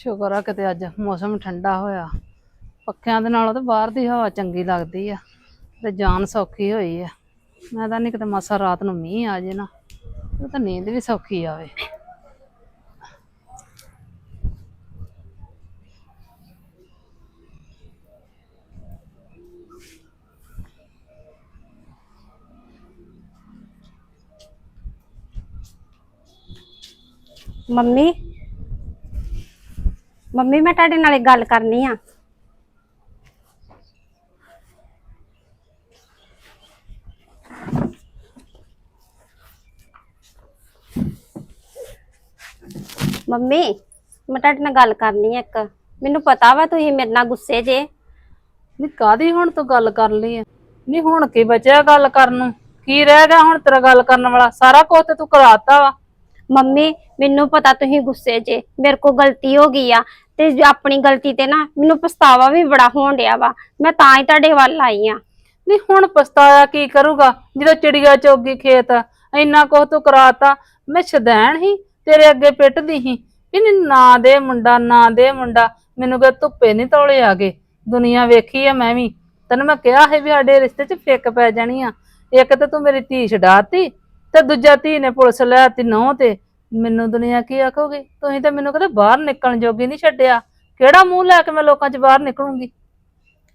ਸ਼ੁਕਰ ਆ ਕਿਤੇ ਅੱਜ ਮੌਸਮ ਠੰਡਾ ਹੋਇਆ। ਪੱਖਿਆਂ ਦੇ ਨਾਲੋਂ ਤਾਂ ਬਾਹਰ ਦੀ ਹਵਾ ਚੰਗੀ ਲੱਗਦੀ ਆ ਤੇ ਜਾਨ ਸੌਖੀ ਹੋਈ ਆ। ਮੈਂ ਤਾਂ ਨਹੀਂ ਕਿਤੇ ਮਾਸਾ ਰਾਤ ਨੂੰ ਮੀਂਹ ਆ ਜੇ ਨਾ ਉਹ ਤਾਂ ਨੀਂਦ ਵੀ ਸੌਖੀ ਆਵੇ। ਮੰਮੀ? ਮੰਮੀ, ਮੈਂ ਤੁਹਾਡੇ ਨਾਲ ਇੱਕ ਗੱਲ ਕਰਨੀ ਆ। ਮੰਮੀ, ਮੈਂ ਤੁਹਾਡੇ ਨਾਲ ਗੱਲ ਕਰਨੀ ਆ ਇੱਕ। ਮੈਨੂੰ ਪਤਾ ਵਾ ਤੁਸੀਂ ਮੇਰੇ ਨਾਲ ਗੁੱਸੇ ਜੇ। ਨਹੀਂ ਕਾਦੀ ਹੁਣ ਤੂੰ ਗੱਲ ਕਰ ਲਈ ਆ? ਨਹੀਂ ਹੁਣ ਕੀ ਬਚਿਆ ਗੱਲ ਕਰਨ ਨੂੰ? ਕੀ ਰਹਿ ਗਿਆ ਹੁਣ ਤੇਰਾ ਗੱਲ ਕਰਨ ਵਾਲਾ? ਸਾਰਾ ਕੁਝ ਤੇ ਤੂੰ ਕਰਾਤਾ ਵਾ। ਮੰਮੀ, ਮੈਨੂੰ ਪਤਾ ਤੁਸੀਂ ਗੁੱਸੇ ਜੇ, ਮੇਰੇ ਕੋਲ ਗਲਤੀ ਹੋ ਗਈ ਆ। ਤੇ ਆਪਣੀ ਗਲਤੀ ਤੇ ਨਾ ਮੈਨੂੰ ਪਛਤਾਵਾ ਵੀ ਬੜਾ ਹੋਣ ਡਿਆ ਵਾ। ਮੈਂ ਤਾਂ ਹੀ ਤੁਹਾਡੇ ਵੱਲ ਆਈ ਆ। ਨਹੀਂ, ਹੁਣ ਪਛਤਾਇਆ ਕੀ ਕਰੂਗਾ? ਜਦੋਂ ਚਿੜੀਆ ਚੋਗੀ ਖੇਤ ਇੰਨਾ ਕੁਝ ਤੂੰ ਕਰਾਤਾ, ਮੈਂ ਛਦੈਣ ਹੀ, ਤੇਰੇ ਅੱਗੇ ਪਿੱਟਦੀ ਸੀ ਵੀ ਨਾ ਦੇ ਮੁੰਡਾ, ਨਾ ਦੇ ਮੁੰਡਾ, ਮੈਨੂੰ ਕਿ ਧੁੱਪੇ ਨਹੀਂ ਤੋਲੇ ਆ ਗਏ ਦੁਨੀਆ ਵੇਖੀ ਆ ਮੈਂ ਵੀ। ਤੈਨੂੰ ਮੈਂ ਕਿਹਾ ਸੀ ਵੀ ਸਾਡੇ ਰਿਸ਼ਤੇ 'ਚ ਫਿੱਕ ਪੈ ਜਾਣੀ ਆ। ਇੱਕ ਤਾਂ ਤੂੰ ਮੇਰੀ ਧੀ ਛਡਾਤੀ ਤੇ ਦੂਜਾ ਧੀ ਨੇ ਪੁਲਿਸ ਲਿਆਤੀ ਨਹੁੰ ਤੇ। ਮੈਨੂੰ ਦੁਨੀਆ ਕੀ ਆਖੋਗੀ? ਤੁਸੀਂ ਤਾਂ ਮੈਨੂੰ ਕਦੇ ਬਾਹਰ ਨਿਕਲਣ ਜੋਗੀ ਨਹੀਂ ਛੱਡਿਆ। ਕਿਹੜਾ ਮੂੰਹ ਲੈ ਕੇ ਮੈਂ ਲੋਕਾਂ 'ਚ ਬਾਹਰ ਨਿਕਲੂੰਗੀ?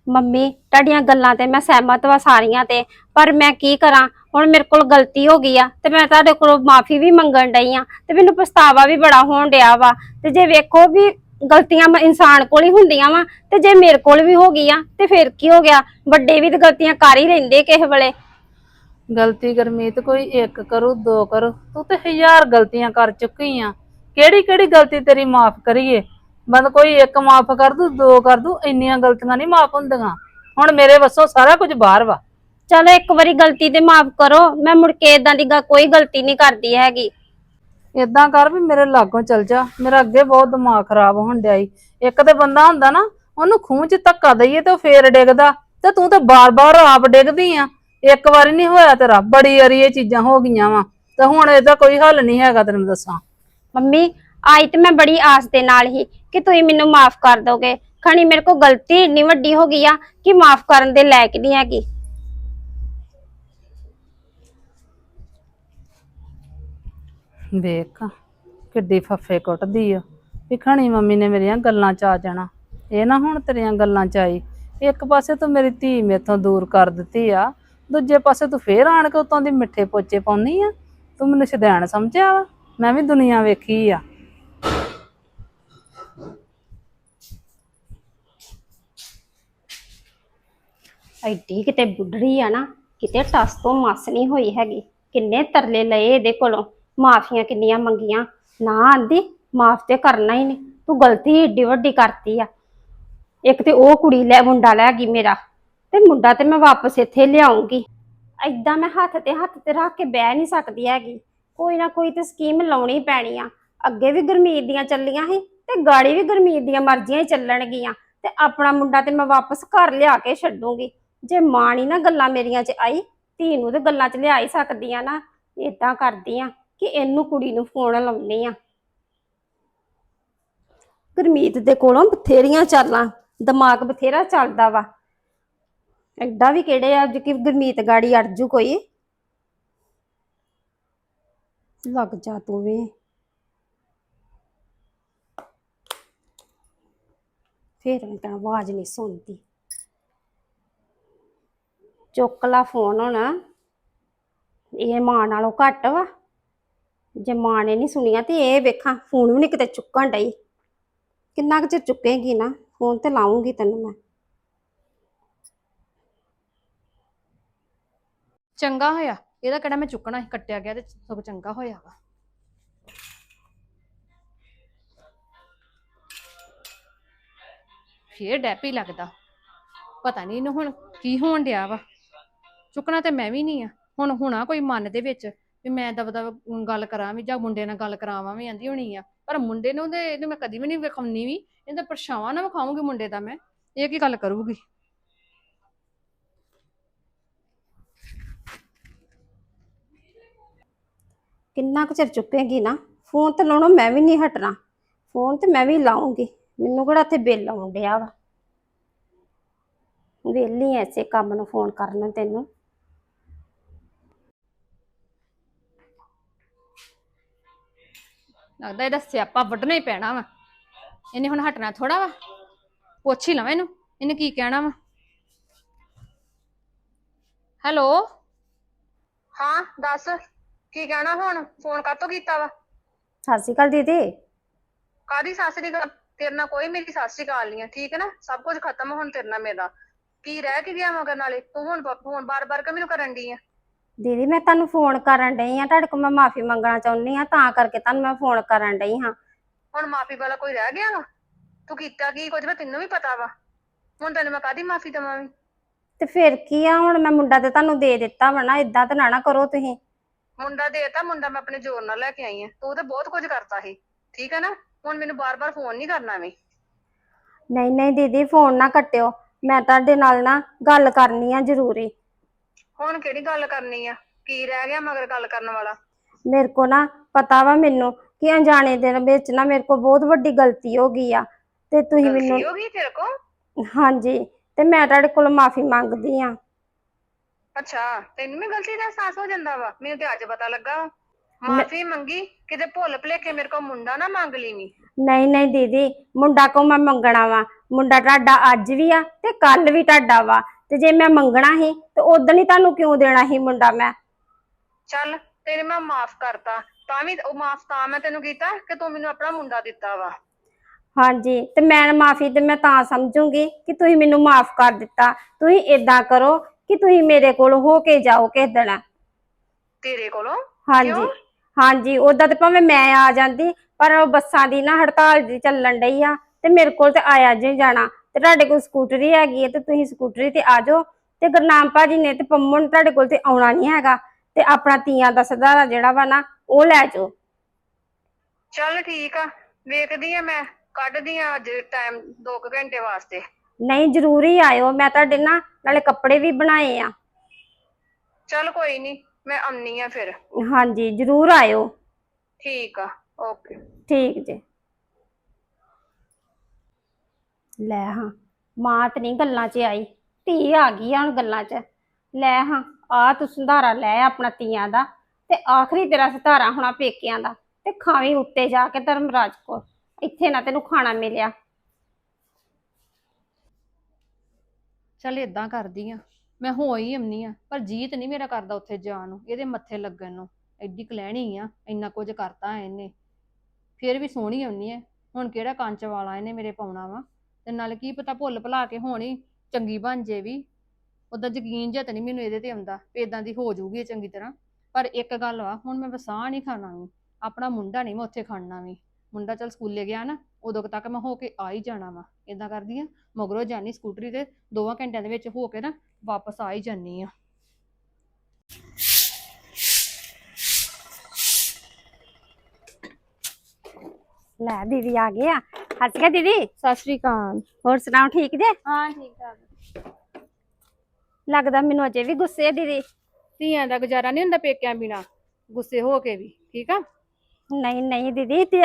ਮੰਮੀ, ਤੁਹਾਡੀਆਂ ਗੱਲਾਂ ਤੇ ਮੈਂ ਸਹਿਮਤ ਵਾ ਸਾਰੀਆਂ ਤੇ। ਪਰ ਮੈਂ ਕੀ ਕਰਾਂ? ਹੁਣ ਮੇਰੇ ਕੋਲ ਗਲਤੀ ਹੋ ਗਈ ਆ ਤੇ ਮੈਂ ਤੁਹਾਡੇ ਕੋਲੋਂ ਮਾਫੀ ਵੀ ਮੰਗਣ ਡਈ ਆ ਤੇ ਮੈਨੂੰ ਪਛਤਾਵਾ ਵੀ ਬੜਾ ਹੋਣ ਡਿਆ ਵਾ। ਤੇ ਜੇ ਵੇਖੋ ਵੀ ਗਲਤੀਆਂ ਮ- ਇਨਸਾਨ ਕੋਲ ਹੀ ਹੁੰਦੀਆਂ ਵਾ ਤੇ ਜੇ ਮੇਰੇ ਕੋਲ ਵੀ ਹੋ ਗਈ ਆ ਤੇ ਫਿਰ ਕੀ ਹੋ ਗਿਆ? ਵੱਡੇ ਵੀ ਤੇ ਗਲਤੀਆਂ ਕਰ ਹੀ ਲੈਂਦੇ ਕਿਸੇ ਵੇਲੇ। ਗਲਤੀ ਗਰਮੀਤ ਕੋਈ ਇੱਕ ਕਰੂ ਦੋ ਕਰੂ। ਤੂੰ ਤੇ ਹਜ਼ਾਰ ਗਲਤੀਆਂ ਕਰ ਚੁੱਕੀ ਆ। ਕਿਹੜੀ ਕਿਹੜੀ ਗਲਤੀ ਤੇਰੀ ਮਾਫ ਕਰੀਏ? ਬੰਦ ਕੋਈ ਇੱਕ ਮਾਫ ਕਰ ਦੂ ਦੋ ਕਰ ਦੂ ਇੰਨੀਆਂ ਗਲਤੀਆਂ ਨਹੀਂ ਮਾਫ ਹੁੰਦੀਆਂ। ਹੁਣ ਮੇਰੇ ਵੱਸੋਂ ਸਾਰਾ ਕੁਝ ਬਾਹਰ ਵਾ। ਚਲੋ ਇੱਕ ਵਾਰੀ ਗਲਤੀ ਤੇ ਮਾਫ ਕਰੋ। ਮੈਂ ਮੁੜ ਕੇ ਇਦਾਂ ਦੀ ਗ- ਕੋਈ ਗਲਤੀ ਨਹੀਂ ਕਰਦੀ ਹੈਗੀ। ਇਦਾਂ ਕਰ ਵੀ ਮੇਰੇ ਲਾਗੋਂ ਚਲ ਜਾ। ਮੇਰਾ ਅੱਗੇ ਬਹੁਤ ਦਿਮਾਗ ਖਰਾਬ ਹੋਣ ਡਿਆ ਈ। ਇੱਕ ਤੇ ਬੰਦਾ ਹੁੰਦਾ ਨਾ ਉਹਨੂੰ ਖੂਹ 'ਚ ਧੱਕਾ ਦਈਏ ਤੇ ਉਹ ਫੇਰ ਡਿੱਗਦਾ। ਤੇ ਤੂੰ ਤੇ ਬਾਰ-ਬਾਰ ਆਪ ਡਿੱਗਦੀ ਆ। ਇੱਕ ਵਾਰੀ ਨਹੀਂ ਹੋਇਆ ਤੇਰਾ ਬੜੀ ਵਾਰੀ ਇਹ ਚੀਜ਼ਾਂ ਹੋ ਗਈਆਂ ਵਾ। ਤੇ ਹੁਣ ਇਹਦਾ ਕੋਈ ਹੱਲ ਨਹੀਂ ਹੈਗਾ ਤੈਨੂੰ ਦੱਸਾਂ। ਮੰਮੀ ਆਈ ਤੇ ਮੈਂ ਬੜੀ ਆਸ ਦੇ ਨਾਲ ਹੀ ਕਿ ਤੁਸੀਂ ਮੈਨੂੰ ਮਾਫ ਕਰ ਦੋਗੇ। ਖਣੀ ਮੇਰੇ ਕੋਲ ਗਲਤੀ ਇੰਨੀ ਵੱਡੀ ਹੋ ਗਈ ਆ ਕਿ ਮਾਫ ਕਰਨ ਦੇ ਲਾਇਕ ਨਹੀਂ ਹੈਗੀ। ਵੇਖ ਕਿੱਡੀ ਫੱਫੇ ਕੁੱਟਦੀ ਆ। ਵੀ ਖਣੀ ਮੰਮੀ ਨੇ ਮੇਰੀਆਂ ਗੱਲਾਂ ਚ ਆ ਜਾਣਾ। ਇਹ ਨਾ ਹੁਣ ਤੇਰੀਆਂ ਗੱਲਾਂ ਚ ਆਈ। ਇੱਕ ਪਾਸੇ ਤੂੰ ਮੇਰੀ ਧੀ ਮੇਥੋਂ ਦੂਰ ਕਰ ਦਿੱਤੀ ਆ। ਦੂਜੇ ਪਾਸੇ ਤੂੰ ਫੇਰ ਆਣ ਕੇ ਉਤੋਂ ਦੀ ਮਿੱਠੇ ਪੋਚੇ ਪਾਉਣੀ ਆ? ਤੂੰ ਮੈਨੂੰ ਸ਼ਦੈਣ ਸਮਝਿਆ ਵਾ? ਮੈਂ ਵੀ ਦੁਨੀਆ ਵੇਖੀ ਆ। ਐਡੀ ਕਿਤੇ ਬੁੱਢੜੀ ਆ ਨਾ, ਕਿਤੇ ਟਸ ਤੋਂ ਮਸ ਨਹੀਂ ਹੋਈ ਹੈਗੀ। ਕਿੰਨੇ ਤਰਲੇ ਲਏ ਇਹਦੇ ਕੋਲੋਂ? ਮਾਫੀਆਂ ਕਿੰਨੀਆਂ ਮੰਗੀਆਂ? ਨਾ ਆਂਦੀ, ਮਾਫ ਤੇ ਕਰਨਾ ਹੀ ਨਹੀਂ। ਤੂੰ ਗਲਤੀ ਏਡੀ ਵੱਡੀ ਕਰਤੀ ਆ। ਇੱਕ ਤੇ ਉਹ ਕੁੜੀ ਲੈ, ਮੁੰਡਾ ਲੈ ਗਈ ਮੇਰਾ। ਤੇ ਮੁੰਡਾ ਤੇ ਮੈਂ ਵਾਪਸ ਇੱਥੇ ਲਿਆਉਂਗੀ। ਐਦਾਂ ਮੈਂ ਹੱਥ ਤੇ ਹੱਥ ਤੇ ਰੱਖ ਕੇ ਬਹਿ ਨਹੀਂ ਸਕਦੀ ਹੈਗੀ। ਕੋਈ ਨਾ ਕੋਈ ਤੇ ਸਕੀਮ ਲਾਉਣੀ ਪੈਣੀ ਆ। ਅੱਗੇ ਵੀ ਗੁਰਮੀਤ ਦੀਆਂ ਚੱਲੀਆਂ ਸੀ ਤੇ ਗਾੜੀ ਵੀ ਗੁਰਮੀਤ ਦੀਆਂ ਮਰਜ਼ੀਆਂ ਹੀ ਚੱਲਣਗੀਆਂ। ਤੇ ਆਪਣਾ ਮੁੰਡਾ ਤੇ ਮੈਂ ਵਾਪਸ ਘਰ ਲਿਆ ਕੇ ਛੱਡੂਗੀ। ਜੇ ਮਾਂ ਨੀ ਨਾ ਗੱਲਾਂ ਮੇਰੀਆਂ 'ਚ ਆਈ, ਧੀ ਨੂੰ ਤੇ ਗੱਲਾਂ 'ਚ ਲਿਆ ਹੀ ਸਕਦੀਆਂ ਨਾ। ਇਦਾਂ ਕਰਦੀ ਆ ਕਿ ਇਹਨੂੰ ਕੁੜੀ ਨੂੰ ਫੋਨ ਲਾਉਣੀ ਆ। ਗੁਰਮੀਤ ਦੇ ਕੋਲੋਂ ਬਥੇਰੀਆਂ ਚਾਲਾਂ। ਦਿਮਾਗ ਬਥੇਰਾ ਚੱਲਦਾ ਵਾ। ਐਡਾ ਵੀ ਕਿਹੜੇ ਆ, ਜੇ ਕਿ ਗੁਰਮੀਤ ਗਾੜੀ ਅੜਜੂ ਕੋਈ। ਲੱਗ ਜਾ ਤੂੰ ਵੀ। ਫੇਰ ਮੈਂ ਤਾਂ ਆਵਾਜ਼ ਨਹੀਂ ਸੁਣਦੀ। ਚੁੱਕ ਲਾ ਫੋਨ ਹੁਣ। ਇਹ ਮਾਂ ਨਾਲੋਂ ਘੱਟ ਵਾ। ਜੇ ਮਾਂ ਨੇ ਨਹੀਂ ਸੁਣੀਆਂ ਤੇ ਇਹ ਵੇਖਾਂ, ਫੋਨ ਵੀ ਨਹੀਂ ਕਿਤੇ ਚੁੱਕਣ ਡਈ। ਕਿੰਨਾ ਕੁ ਚਿਰ ਚੁੱਕੇਗੀ ਨਾ? ਫੋਨ ਤੇ ਲਾਉਂਗੀ ਤੈਨੂੰ ਮੈਂ। ਚੰਗਾ ਹੋਇਆ। ਇਹਦਾ ਕਿਹੜਾ ਮੈਂ ਚੁੱਕਣਾ ਸੀ, ਕੱਟਿਆ ਗਿਆ ਤੇ ਸਗੋਂ ਚੰਗਾ ਹੋਇਆ ਵਾ। ਫੇਰ ਡੈਪੀ ਲੱਗਦਾ। ਪਤਾ ਨਹੀਂ ਇਹਨੂੰ ਹੁਣ ਕੀ ਹੋਣ ਡਿਆ ਵਾ। ਚੁੱਕਣਾ ਤੇ ਮੈਂ ਵੀ ਨਹੀਂ ਆ। ਹੁਣ ਹੋਣਾ ਕੋਈ ਮਨ ਦੇ ਵਿੱਚ ਵੀ ਮੈਂ ਦਬ ਦਬ ਗੱਲ ਕਰਾਂ ਵੀ ਜਾਂ ਮੁੰਡੇ ਨਾਲ ਗੱਲ ਕਰਾਵਾਂ ਵੀ ਆਂਦੀ ਹੋਣੀ ਆ। ਪਰ ਮੁੰਡੇ ਨੂੰ ਤੇ ਇਹਨੂੰ ਮੈਂ ਕਦੀ ਵੀ ਨਹੀਂ ਵਿਖਾਉਣੀ ਵੀ। ਇਹਦਾ ਪਰਛਾਵਾਂ ਨਾ ਵਿਖਾਉਂਗੀ ਮੁੰਡੇ ਦਾ ਮੈਂ। ਇਹ ਕੀ ਗੱਲ ਕਰੂਗੀ? ਕਿੰਨਾ ਕੁ ਚਿਰ ਚੁੱਕੇਗੀ ਨਾ? ਫੋਨ ਤੇ ਲਾਉਣੋਂ ਮੈਂ ਵੀ ਨਹੀਂ ਹਟਣਾ। ਫੋਨ ਤੇ ਮੈਂ ਵੀ ਲਾਉਂਗੀ। ਮੈਨੂੰ ਕਿਹੜਾ ਇੱਥੇ ਬਿੱਲ ਆਉਣ ਡਿਆ ਵਾ? ਵਿਹਲੀ ਐਸੇ ਕੰਮ ਨੂੰ ਫੋਨ ਕਰਨ ਤੈਨੂੰ। ਲੱਗਦਾ ਇਹਦਾ ਸਿਆਪਾ ਵੱਢਣਾ ਹੀ ਪੈਣਾ ਵਾ। ਇਹਨੇ ਹੁਣ ਹਟਣਾ ਥੋੜਾ ਵਾ। ਪੁੱਛ ਹੀ ਲਵਾਂ ਇਹਨੂੰ। ਇਹਨੇ ਕੀ ਕਹਿਣਾ ਵਾ? ਹੈਲੋ? ਹਾਂ ਦੱਸ। ਕੀ ਕਹਿਣਾ ਹੁਣ? ਫੋਨ ਕਾਤੋਂ ਕੀਤਾ ਵਾ? ਸਤਿ ਸ਼੍ਰੀ ਅਕਾਲ ਦੀਦੀ। ਕਾਦੀ ਸੱਸ ਦੀ ਗੱਲ ਤੇਰੇ ਨਾਲ ਕੋਈ ਮੇਰੀ ਸੱਸ ਦੀ ਗੱਲ ਨਹੀਂ ਹੈ ਠੀਕ ਹੈ ਨਾ? ਸਭ ਕੁਝ ਖਤਮ ਹੁਣ ਤੇਰੇ ਨਾਲ ਮੇਰਾ। ਕੀ ਰਹਿ ਕੇ ਗਿਆ ਮਗਰ ਨਾਲੇ? ਤੂੰ ਹੁਣ ਹੁਣ ਬਾਰ-ਬਾਰ ਕਿ ਮੈਨੂੰ ਕਰਨ ਦੀ ਆ? ਦੀਦੀ ਮੈਂ ਤੁਹਾਨੂੰ ਫੋਨ ਕਰਨ ਡਈ ਆ ਤੁਹਾਡੇ ਕੋਲ ਮੈਂ ਮਾਫੀ ਮੰਗਣਾ ਚਾਹੁੰਦੀ ਆ ਤਾਂ ਕਰਕੇ ਤੁਹਾਨੂੰ ਮੈਂ ਫੋਨ ਕਰਨ ਡਈ ਹਾਂ। ਹੁਣ ਮਾਫੀ ਵਾਲਾ ਕੋਈ ਰਹਿ ਗਿਆ ਵਾ? ਤੂੰ ਕੀਤਾ ਕੀ ਕੁਝ? ਵਾ ਤੈਨੂੰ ਵੀ ਪਤਾ ਵਾ। ਹੁਣ ਤੈਨੂੰ ਮੈਂ ਕਾਦੀ ਮਾਫੀ ਦਵਾਂ ਵੀ? ਤੇ ਫਿਰ ਕੀ ਆ? ਹੁਣ ਮੈਂ ਮੁੰਡਾ ਤੇ ਤੁਹਾਨੂੰ ਦੇ ਦਿੱਤਾ ਵਾ ਨਾ। ਇਦਾਂ ਤਾਂ ਨਾ ਨਾ ਕਰੋ ਤੁਸੀਂ। ਮੁੰਡਾ ਦੇਤਾ ਮੁੰਡਾ ਮੈਂ ਆਪਣੇ ਜ਼ੋਰ ਨਾਲ ਲੈ ਕੇ ਆਈ ਆ ਤੂੰ ਤਾਂ ਬਹੁਤ ਕੁਝ ਕਰਤਾ ਸੀ ਠੀਕ ਹੈ ਨਾ? ਹੁਣ ਮੈਨੂੰ ਬਾਰ-ਬਾਰ ਫੋਨ ਨਹੀਂ ਕਰਨਾ ਵੀ। ਨਹੀਂ ਨਹੀਂ ਦੀਦੀ ਫੋਨ ਨਾ ਕੱਟਿਓ। ਮੈਂ ਤੁਹਾਡੇ ਨਾਲ ਨਾ ਗੱਲ ਕਰਨੀ ਆ ਜ਼ਰੂਰੀ। ਹੁਣ ਕਿਹੜੀ ਗੱਲ ਕਰਨੀ ਆ? ਕੀ ਰਹਿ ਗਿਆ ਮਗਰ ਗੱਲ ਕਰਨ ਵਾਲਾ? ਮੇਰੇ ਕੋ ਨਾ ਪਤਾ ਵਾ ਮੈਨੂੰ ਕਿ ਅਣਜਾਣੇ ਦੇ ਵਿੱਚ ਨਾ ਮੇਰੇ ਕੋ ਬਹੁਤ ਵੱਡੀ ਗਲਤੀ ਹੋ ਗਈ ਆ। ਤੇ ਤੁਸੀਂ ਮੈਨੂੰ ਗਲਤੀ ਹੋ ਗਈ ਤੇਰੇ ਕੋ? ਹਾਂਜੀ ਤੇ ਮੈਂ ਤੁਹਾਡੇ ਕੋਲ ਮਾਫੀ ਮੰਗਦੀ ਆ। ਅੱਛਾ ਤੈਨੂੰ ਵੀ ਗਲਤੀ ਦਾ ਅਹਿਸਾਸ ਹੋ ਜਾਂਦਾ ਵਾ? ਮੈਨੂੰ ਤੇ ਅੱਜ ਪਤਾ ਲੱਗਾ ਮਾਫੀ ਮੰਗੀ ਕਿਤੇ ਭੁੱਲ ਭੁਲੇਖੇ ਮੇਰੇ ਕੋਲ ਮੁੰਡਾ ਨਾ ਮੰਗ ਲੀਵੀਂ ਨਹੀਂ ਨਹੀਂ ਦੀਦੀ ਮੁੰਡਾ ਕੋ ਮੈਂ ਮੰਗਣਾ ਵਾ? ਮੁੰਡਾ ਤੁਹਾਡਾ ਅੱਜ ਵੀ ਆ ਤੇ ਕੱਲ ਵੀ ਤੁਹਾਡਾ ਵਾ। ਤੇ ਜੇ ਮੈਂ ਮੰਗਣਾ ਸੀ ਤੇ ਉਦੋਂ ਹੀ ਤੁਹਾਨੂੰ ਕਿਉਂ ਦੇਣਾ ਸੀ ਮੁੰਡਾ ਮੈਂ? ਚੱਲ ਤੇਰੇ ਮੈਂ ਮਾਫ ਕਰਤਾ। ਤਾਂ ਵੀ ਉਹ ਮਾਫ ਤਾਂ ਮੈਂ ਤੈਨੂੰ ਕੀਤਾ ਕਿ ਤੂੰ ਮੈਨੂੰ ਆਪਣਾ ਮੁੰਡਾ ਦਿੱਤਾ ਵਾ। ਹਾਂਜੀ ਤੇ ਮੈਂ ਮਾਫੀ ਤੇ ਮੈਂ ਤਾਂ ਸਮਝੂੰਗੀ ਕਿ ਤੁਸੀਂ ਮੈਨੂੰ ਮਾਫ ਕਰ ਦਿੱਤਾ। ਤੁਸੀਂ ਏਦਾਂ ਕਰੋ ਕਿ ਤੁਸੀਂ ਮੇਰੇ ਕੋਲ ਹੋ ਕੇ ਜਾਓ ਕਿਸ ਦਿਨ। ਤੇਰੇ ਕੋਲੋਂ? ਹਾਂਜੀ। ਕਿਉਂ? ਹਾਂਜੀ ਉਦਾਂ ਤੇ ਭਾਵੇਂ ਮੈਂ ਆ ਜਾਂਦੀ ਪਰ ਉਹ ਬੱਸਾਂ ਦੀ ਨਾ ਹੜਤਾਲ ਜੀ ਚੱਲਣ ਡਈ ਆ ਤੇ ਮੇਰੇ ਕੋਲ ਤੇ ਆਇਆ ਜੀ ਜਾਣਾ। ਤੇ ਤੁਹਾਡੇ ਕੋਲ ਸਕੂਟਰੀ ਹੈਗੀ ਹੈ ਤੇ ਤੁਸੀਂ ਸਕੂਟਰੀ ਤੇ ਆ ਜਾਓ। ਤੇ ਗੁਰਨਾਮ ਭਾਜੀ ਨੇ ਤੇ ਪੰਮੋ ਨੇ ਤੁਹਾਡੇ ਕੋਲ ਤੇ ਆਉਣਾ ਨਹੀਂ ਹੈਗਾ। ਤੇ ਆਪਣਾ ਤੀਆਂ ਦਾ ਸਧਾਰਾ ਜਿਹੜਾ ਵਾ ਨਾ ਉਹ ਲੈ ਜਾਓ। ਚੱਲ ਠੀਕ ਆ ਵੇਖਦੀ ਆ ਮੈਂ ਕੱਢਦੀ ਆ ਅੱਜ ਟਾਈਮ 2 ਘੰਟੇ ਵਾਸਤੇ। ਨਹੀਂ ਜ਼ਰੂਰੀ ਆਇਓ ਮੈਂ ਤੁਹਾਡੇ ਨਾ ਨਾਲੇ ਕੱਪੜੇ ਵੀ ਬਣਾਏ ਆ। ਚੱਲ ਕੋਈ ਨਹੀਂ ਮੈਂ ਆਉਣੀ ਆ ਫਿਰ। ਹਾਂਜੀ ਜ਼ਰੂਰ ਆਇਓ। ਠੀਕ ਆ ਓਕੇ। ਠੀਕ ਜੇ। ਲੈ ਹਾਂ ਮਾਂ ਤੇ ਨਹੀਂ ਗੱਲਾਂ 'ਚ ਆਈ। ਧੀ ਆ ਗਈ ਆ ਹੁਣ ਗੱਲਾਂ 'ਚ। ਲੈ ਹਾਂ ਆ ਤੂੰ ਸੰਧਾਰਾ ਲੈ ਆਪਣਾ ਧੀਆਂ ਦਾ ਤੇ ਆਖਰੀ ਤੇਰਾ ਸੰਧਾਰਾ ਹੋਣਾ ਪੇਕਿਆਂ ਦਾ ਤੇ ਖਾਵੀਂ ਉੱਤੇ ਜਾ ਕੇ ਧਰਮਰਾਜ ਕੋਲ। ਇੱਥੇ ਨਾ ਤੈਨੂੰ ਖਾਣਾ ਮਿਲਿਆ। ਚੱਲ ਇਦਾਂ ਕਰਦੀ ਆ। ਮੈਂ ਹੋ ਹੀ ਆਉਣੀ ਆ, ਪਰ ਜੀਤ ਨਹੀਂ ਮੇਰਾ ਕਰਦਾ ਉੱਥੇ ਜਾਣ ਨੂੰ, ਇਹਦੇ ਮੱਥੇ ਲੱਗਣ ਨੂੰ। ਐਡੀ ਕਲਹਿਣੀ ਆ, ਇੰਨਾ ਕੁਝ ਕਰਤਾ ਇਹਨੇ। ਫਿਰ ਵੀ ਸੋਹਣੀ ਆਉਣੀ ਆ। ਹੁਣ ਕਿਹੜਾ ਕੰਚ ਵਾਲਾ ਇਹਨੇ ਮੇਰੇ ਪਾਉਣਾ ਵਾ? ਤੇ ਨਾਲ ਕੀ ਪਤਾ ਭੁੱਲ ਭੁਲਾ ਕੇ ਹੋਣੀ, ਚੰਗੀ ਬਣ ਜੇ ਵੀ। ਉਹਦਾ ਯਕੀਨ ਜਿਹਾ ਤਾਂ ਨਹੀਂ ਮੈਨੂੰ ਇਹਦੇ ਤੇ ਆਉਂਦਾ, ਵੀ ਇਦਾਂ ਦੀ ਹੋ ਜਾਊਗੀ ਚੰਗੀ ਤਰ੍ਹਾਂ। ਪਰ ਇੱਕ ਗੱਲ ਵਾ, ਹੁਣ ਮੈਂ ਵਸਾਹ ਨਹੀਂ ਖਾਣਾ ਵੀ ਆਪਣਾ ਮੁੰਡਾ ਨਹੀਂ ਮੈਂ ਉੱਥੇ ਖੜਨਾ ਵੀ ਮੁੰਡਾ ਚੱਲ ਸਕੂਲੇ ਗਿਆ ਨਾ ਉਦੋਂ ਕੁ ਤੱਕ ਮੈਂ ਹੋ ਕੇ ਆ ਹੀ ਜਾਣਾ ਵਾ। ਇਦਾਂ ਕਰਦੀ ਆ ਮਗਰੋਂ ਜਾਨੀ ਸਕੂਟਰੀ ਤੇ ਦੋਵਾਂ ਘੰਟਿਆਂ ਦੇ ਵਿੱਚ ਹੋ ਕੇ ਨਾ ਵਾਪਸ ਆ ਹੀ ਜਾਨੀ ਆ। ਲੈ ਦੀਦੀ ਆ ਗਏ ਆ। ਹੱਸ ਗਿਆ ਦੀਦੀ। ਸਤਿ ਸ਼੍ਰੀ ਅਕਾਲ। ਹੋਰ ਸੁਣਾਓ ਠੀਕ ਜੇ? ਹਾਂ ਠੀਕ ਠਾਕ। ਲੱਗਦਾ ਮੈਨੂੰ ਅਜੇ ਵੀ ਗੁੱਸੇ ਆ ਦੀਦੀ। ਧੀਆਂ ਦਾ ਗੁਜ਼ਾਰਾ ਨਹੀਂ ਹੁੰਦਾ ਪੇਕਿਆਂ ਬਿਨਾ ਗੁੱਸੇ ਹੋ ਕੇ ਵੀ ਠੀਕ ਆ? ਨਹੀਂ ਨਹੀਂ ਦੀਦੀ ਤੇ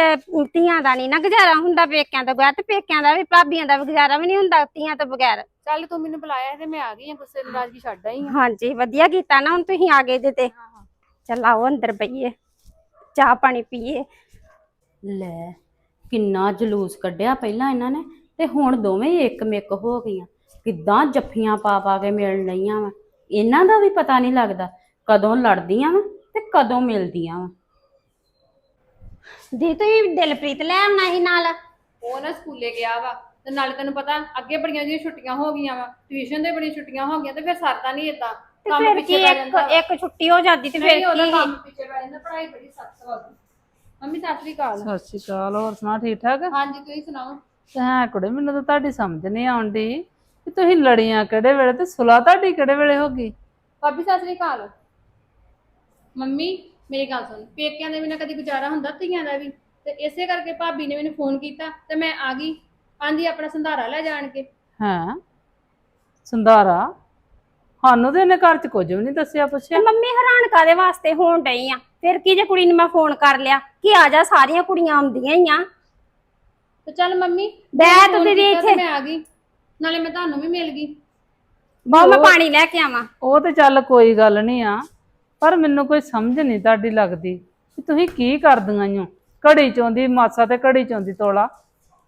ਧੀਆਂ ਦਾ ਨਹੀਂ ਨਾ ਗੁਜ਼ਾਰਾ ਹੁੰਦਾ ਪੇਕਿਆਂ ਦਾ ਬਗੈਰ ਤੇ ਪੇਕਿਆਂ ਦਾ ਵੀ ਭਾਬੀਆਂ ਦਾ ਵੀ ਗੁਜ਼ਾਰਾ ਵੀ ਨਹੀਂ ਹੁੰਦਾ ਧੀਆਂ ਤੋਂ ਬਗੈਰ। ਚੱਲ ਤੂੰ ਮੈਨੂੰ ਬੁਲਾਇਆ ਤੇ ਮੈਂ ਆ ਗਈ ਆ ਗੁੱਸੇ ਨਾਰਾਜ਼ਗੀ ਛੱਡ ਆਈ ਆ। ਹਾਂਜੀ ਵਧੀਆ ਕੀਤਾ ਨਾ ਹੁਣ ਤੁਸੀਂ ਆ ਗਏ ਜੇ ਤੇ। ਚੱਲ ਆਓ ਅੰਦਰ ਬਈਏ ਚਾਹ ਪਾਣੀ ਪੀਏ। ਲੈ ਕਿੰਨਾ ਜਲੂਸ ਕੱਢਿਆ ਪਹਿਲਾਂ ਇਹਨਾਂ ਨੇ ਤੇ ਹੁਣ ਦੋਵੇਂ ਇੱਕ ਮਿੱਕ ਹੋ ਗਈਆਂ। ਕਿੱਦਾਂ ਜੱਫੀਆਂ ਪਾ ਪਾ ਕੇ ਮਿਲਣ ਲਈਆਂ ਵਾ। ਇਹਨਾਂ ਦਾ ਵੀ ਪਤਾ ਨਹੀਂ ਲੱਗਦਾ ਕਦੋਂ ਲੜਦੀਆਂ ਵਾ ਤੇ ਕਦੋਂ ਮਿਲਦੀਆਂ ਵਾ। ਦੀ ਤੁਸੀਂ ਦਿਲਪ੍ਰੀਤ ਲੈ ਆਉਣਾ ਸੀ ਨਾਲ? ਉਹ ਨਾ ਸਕੂਲੇ ਗਿਆ ਵਾ ਤੇ ਨਾਲੇ ਤੈਨੂੰ ਪਤਾ ਅੱਗੇ ਬੜੀਆਂ ਜਿਹੀਆਂ ਛੁੱਟੀਆਂ ਹੋ ਗਈਆਂ ਵਾ ਟਿਊਸ਼ਨ ਦੇ ਬੜੀਆਂ ਛੁੱਟੀਆਂ ਹੋ ਗਈਆਂ ਤੇ ਫਿਰ ਸਰਦਾ ਨਹੀਂ ਇਦਾਂ ਤੇ ਫਿਰ ਕੀ ਇੱਕ ਇੱਕ ਛੁੱਟੀ ਹੋ ਜਾਂਦੀ ਤੇ ਫਿਰ ਨਹੀਂ ਉਹਦਾ ਕੀ? ਕੰਮ ਪਿੱਛੇ ਪੈ ਜਾਂਦਾ ਪੜ੍ਹਾਈ ਬੜੀ ਸਖਤ ਵਾ ਉਹਦੀ। ਮੰਮੀ ਸਤਿ ਸ਼੍ਰੀ ਅਕਾਲ। ਸਤਿ ਸ਼੍ਰੀ ਅਕਾਲ ਹੋਰ ਸੁਣਾ ਠੀਕ ਠਾਕ? ਹਾਂਜੀ ਤੁਸੀਂ ਸੁਣਾਓ? ਹੈ ਕੁੜੇ ਮੈਨੂੰ ਤਾਂ ਤੁਹਾਡੀ ਸਮਝ ਨਹੀਂ ਆਉਂਦੀ ਕਿ ਤੁਸੀਂ ਲੜੀਆਂ ਕਿਹੜੇ ਵੇਲੇ ਤੇ ਸੁਲਾ ਤੁਹਾਡੀ ਕਿਹੜੇ ਵੇਲੇ ਹੋ ਗਈ? ਭਾਬੀ ਸਤਿ ਸ਼੍ਰੀ ਅਕਾਲ। ਮੰਮੀ ਮੇਰੀ ਗੱਲ ਸੁਣ ਪੇਕਿਆਂ ਦੇ ਬਿਨਾਂ ਕਦੀ ਗੁਜ਼ਾਰਾ ਹੁੰਦਾ ਧੀਆਂ ਦਾ ਵੀ। ਤੇ ਇਸੇ ਕਰਕੇ ਭਾਬੀ ਨੇ ਮੈਨੂੰ ਫੋਨ ਕੀਤਾ ਤੇ ਮੈਂ ਆ ਗਈ। ਆਂਦੀ ਆਪਣਾ ਸੰਧਾਰਾ ਲੈ ਜਾਣ ਕੇ। ਹੈਂ? ਸੰਧਾਰਾ? ਸਾਨੂੰ ਤੇ ਇਹਨੇ ਘਰ ਚ ਕੁਝ ਵੀ ਨਹੀਂ ਦੱਸਿਆ ਤੇ ਪੁੱਛਿਆ ਮੰਮੀ ਹੈਰਾਨ ਕਾਦੇ ਵਾਸਤੇ ਹੋਣ ਡਈ ਆ? ਫਿਰ ਕੀ ਜੇ ਕੁੜੀ ਨੂੰ ਮੈਂ ਫੋਨ ਕਰ ਲਿਆ? ਕਿ ਆ ਜਾ ਸਾਰੀਆਂ ਕੁੜੀਆਂ ਆਉਂਦੀਆਂ ਹੀ ਆ। ਤੇ ਚੱਲ ਮੰਮੀ ਬੈ ਤੂੰ ਕੀਤਾ ਤੇ ਇੱਥੇ ਮੈਂ ਆ ਗਈ। ਨਾਲੇ ਮੈਂ ਤੁਹਾਨੂੰ ਵੀ ਮਿਲ ਗਈ। ਬਹੁ ਮੈਂ ਪਾਣੀ ਲੈ ਕੇ ਆਵਾਂ। ਉਹ ਤੇ ਚੱਲ ਕੋਈ ਗੱਲ ਨਹੀਂ ਆ। ਪਰ ਮੈਨੂੰ ਕੋਈ ਸਮਝ ਨਹੀਂ ਤੁਹਾਡੀ ਲੱਗਦੀ ਕਿ ਤੁਸੀਂ ਕੀ ਕਰਦੀਆਂ ਈਓ ਘੜੀ ਚੋਂਦੀ ਮਾਸਾ ਤੇ ਘੜੀ ਚੋਂਦੀ ਤੋਲਾ।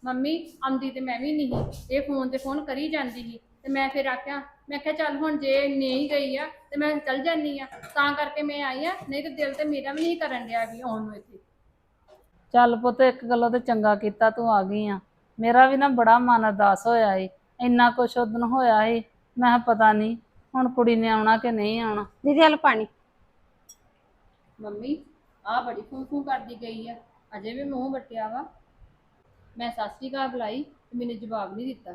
ਮੰਮੀ ਆਉਂਦੀ ਤੇ ਮੈਂ ਵੀ ਨਹੀਂ ਇਹ ਫੋਨ ਤੇ ਫੋਨ ਕਰੀ ਜਾਂਦੀ ਸੀ ਤੇ ਮੈਂ ਫਿਰ ਆਖਿਆ ਮੈਂ ਕਿਹਾ ਚੱਲ ਹੁਣ ਜੇ ਨਹੀਂ ਗਈ ਆ ਤੇ ਮੈਂ ਚੱਲ ਜਾਨੀ ਆ। ਤਾਂ ਕਰਕੇ ਮੈਂ ਆਈ ਆ ਨਹੀਂ ਤੇ ਦਿਲ ਤੇ ਮੇਰਾ ਵੀ ਨਹੀਂ ਕਰਨ ਡਿਆ ਵੀ ਆਉਣ ਨੂੰ ਇੱਥੇ। ਚੱਲ ਪੁੱਤ ਇੱਕ ਗੱਲੋਂ ਤੇ ਚੰਗਾ ਕੀਤਾ ਤੂੰ ਆ ਗਈ ਆ। ਮੇਰਾ ਵੀ ਨਾ ਬੜਾ ਮਨ ਅਰਦਾਸ ਹੋਇਆ ਏ ਇੰਨਾ ਕੁਛ ਉਦਨ ਹੋਇਆ ਏ ਮੈਂ ਕਿਹਾ ਪਤਾ ਨਹੀਂ ਹੁਣ ਕੁੜੀ ਨੇ ਆਉਣਾ ਕਿ ਨਹੀਂ ਆਉਣਾ। ਦੀਦੀ ਹਲ ਪਾਣੀ। ਮੰਮੀ ਆ ਬੜੀ ਫੂੰ ਫੂੰ ਕਰਦੀ ਗਈ ਆ। ਅਜੇ ਵੀ ਮੂੰਹ ਵੱਟਿਆ ਵਾ। ਮੈਂ ਸਤਿ ਸ਼੍ਰੀ ਅਕਾਲ ਬੁਲਾਈ ਤੇ ਮੈਨੂੰ ਜਵਾਬ ਨਹੀਂ ਦਿੱਤਾ।